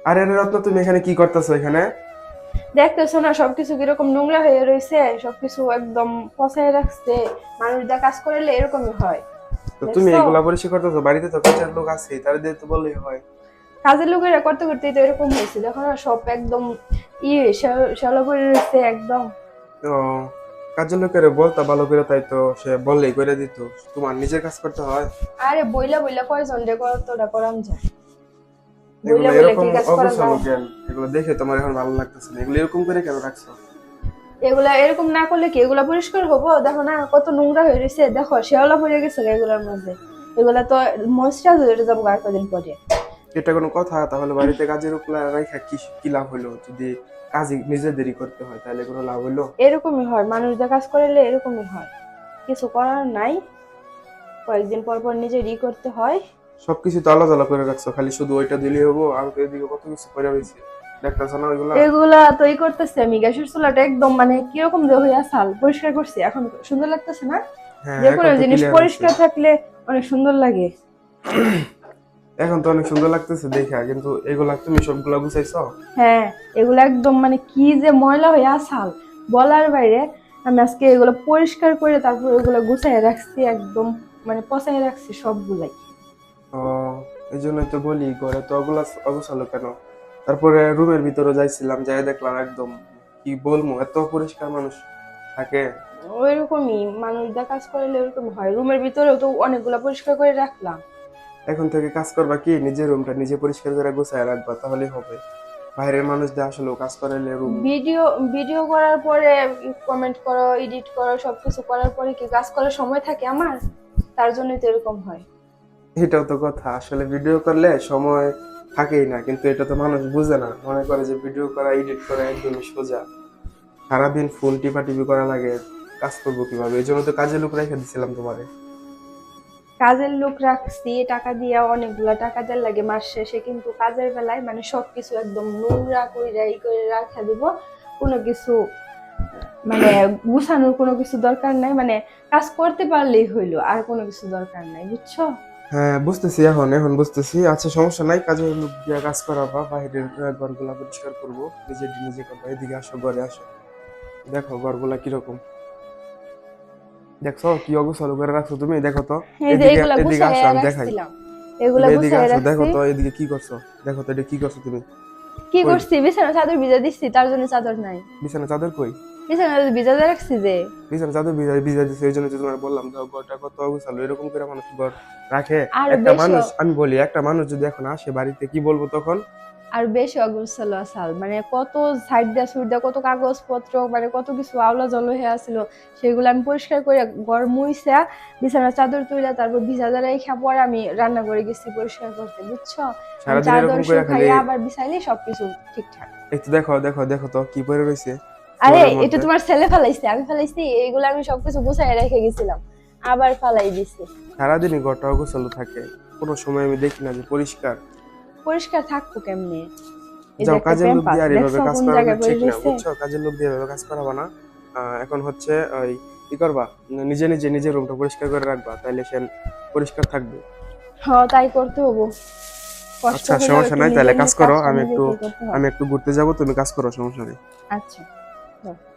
আরে আরে রত্ন তুমি এখানে কি করতেছো এখানে? দেখতেছো না সবকিছু কীরকম নোংরা হয়ে রয়েছে সবকিছু একদম পচায় রাখছে। মানুষ যা কাজ করলে এরকমই হয়। তো তুমি এগুলা পরিষ্কার করতেছো? বাড়িতে তো প্রচার লোক আছে তারা দিয়ে তো বললেই হয়। কাজের লোকেরা করতে করতেই তো এরকম হয়েছে। দেখো না সব একদম ইয়ে শ্যালো করে রয়েছে একদম। কাজের লোকের বলতা ভালো করে তাই তো সে বললেই করে দিত। তোমার নিজের কাজ করতে হয়। আরে বইলা বইলা কয়জন রে কতটা করাম যায়। এগুলো বইলা বইলা এরকম কি কাজ করা অগোছালো যায় এগুলো দেখে তোমার এখন ভালো লাগতেছে না। এগুলো এরকম করে কেন রাখছো? এগুলা এরকম না করলে কি এগুলা পরিষ্কার হব? দেখো না কত নোংরা হয়ে রয়েছে দেখো শেওলা পড়ে গেছে এগুলোর মধ্যে এগুলা তো মশরা ধরে যাব আর কদিন পরে। এটা কোনো কথা? তাহলে বাড়িতে কাজের উপর রাখা কি কি লাভ হলো? যদি কাজ নিজেদেরই করতে হয় তাহলে কোনো লাভ হলো? এরকমই হয়। মানুষ যা কাজ করলে এরকমই হয়। কিছু করার নাই। কয়েকদিন পর পর নিজে ই করতে হয়। সবকিছু তো আলাদা আলাদা করে রাখছো খালি শুধু ওইটা দিলেই হব আর তো এদিকে কত কিছু করে রয়েছে দেখতেছো না ওইগুলা? এগুলা তো ই করতেছি আমি গ্যাসের চুলাটা একদম মানে কীরকম হইয়া সাল পরিষ্কার করছি এখন সুন্দর লাগতেছে না? হ্যাঁ যে কোনো জিনিস পরিষ্কার থাকলে অনেক সুন্দর লাগে। এখন তো অনেক সুন্দর লাগতেছে দেখা কিন্তু এগুলা তুমি সবগুলা গুছাইছো? হ্যাঁ এগুলো একদম মানে কি যে ময়লা হয়ে আসাল বলার বাইরে আমি আজকে এগুলো পরিষ্কার করে তারপর এগুলো গুছাই রাখছি একদম মানে পচাই রাখছি সবগুলাই। ও এই জন্যই তো বলি ঘরে তো অগুলা অগোছালো কেন? তারপরে রুমের ভিতরে যাইছিলাম যাই দেখলাম একদম কি বলব এত পরিষ্কার মানুষ থাকে। ওইরকমই মানুষ যা কাজ করলে ওইরকম হয়। রুমের ভিতরেও তো অনেকগুলো পরিষ্কার করে রাখলাম। এখন থেকে কাজ করবা কি? নিজের রুমটা নিজে পরিষ্কার করে গোছায় রাখবা তাহলেই হবে। বাইরের মানুষ যা আসলে কাজ করালে রুম ভিডিও ভিডিও করার পরে কমেন্ট করো এডিট করো সবকিছু করার পরে কি কাজ করার সময় থাকে আমার? তার জন্যই তো এরকম হয়। এটাও তো কথা। আসলে ভিডিও করলে সময় থাকেই না, কিন্তু এটা তো মানুষ বুঝে না। মনে করে যে ভিডিও করা এডিট করা একদমই সোজা। সারাদিন ফোন টিপা টিপি করা লাগে, কাজ করব কীভাবে? এই জন্য তো কাজে লোক রেখে দিছিলাম তোমারে। কাজের লোক রাখছি, টাকা দিয়ে অনেকগুলা টাকা দেওয়ার লাগে মাস শেষে, কিন্তু কাজের বেলায় মানে সবকিছু একদম নোংরা করে ই করে রাখা দিব। কোনো কিছু মানে গুছানোর কোনো কিছু দরকার নাই। মানে কাজ করতে পারলেই হইল, আর কোনো কিছু দরকার নাই, বুঝছ? হ্যাঁ বুঝতেছি এখন এখন বুঝতেছি। আচ্ছা সমস্যা নাই কাজে লোক দিয়ে কাজ করাবা বাইরের ঘরগুলা পরিষ্কার করব। নিজে নিজে করব এদিকে আসো ঘরে আসো। দেখো ঘরগুলা কীরকম। দেখছ কি অবস্থা করে রাখছো তুমি? দেখো তো এদিকে এদিকে আসো আমি দেখাই। এদিকে আসো দেখো তো এদিকে কি করছ? দেখো তো এটা কি করছ তুমি? কি করছি? বিছানা চাদর ভিজা দিচ্ছি তার জন্য চাদর নাই। বিছানা চাদর কই? বিছানা ভিজা রাখছি যে। বিছানা চাদর ভিজা ভিজা দিছে এই জন্য তো তোমার বললাম দাও ঘরটা কত অবস্থালো এরকম করে মানুষ ঘর রাখে। একটা মানুষ আমি বলি একটা মানুষ যদি এখন আসে বাড়িতে কি বলব তখন? আর বেশি অগোছালো আসাল। মানে কত সাইড দেওয়া সুইড দেওয়া কত কাগজপত্র মানে কত কিছু আওলা জল হয়ে আসছিল সেগুলো আমি পরিষ্কার করে ঘর মুইসা বিছানা চাদর তুইলা তারপর ভিজা দ্বারা খা পরে আমি রান্না করে গেছি পরিষ্কার করতে বুঝছ? চাদর শুকাইয়া আবার বিছাইলে সবকিছু ঠিকঠাক। একটু দেখো দেখো দেখো তো কি পরে রয়েছে আরে এটা তোমার ছেলে ফেলাইছে আমি ফেলাইছি এইগুলো আমি সবকিছু গুছাই রেখে গেছিলাম আবার ফালাই দিছি। সারাদিনই ঘরটা অগোছালো থাকে কোনো সময় আমি দেখি না যে পরিষ্কার। পরিষ্কার থাকব কেমনে? যাও কাজের লোক দিয়ে আর এভাবে কাজ করা ঠিক না বুঝছ? কাজের লোক দিয়ে এভাবে কাজ করাবা না। এখন হচ্ছে ওই কি করবা? নিজে নিজে নিজের রুমটা পরিষ্কার করে রাখবা তাহলে সে পরিষ্কার থাকবে। হ্যাঁ তাই করতে হব। আচ্ছা সমস্যা নাই তাহলে কাজ করো আমি একটু। আমি একটু ঘুরতে যাব তুমি কাজ করো সমস্যা নেই। আচ্ছা। No.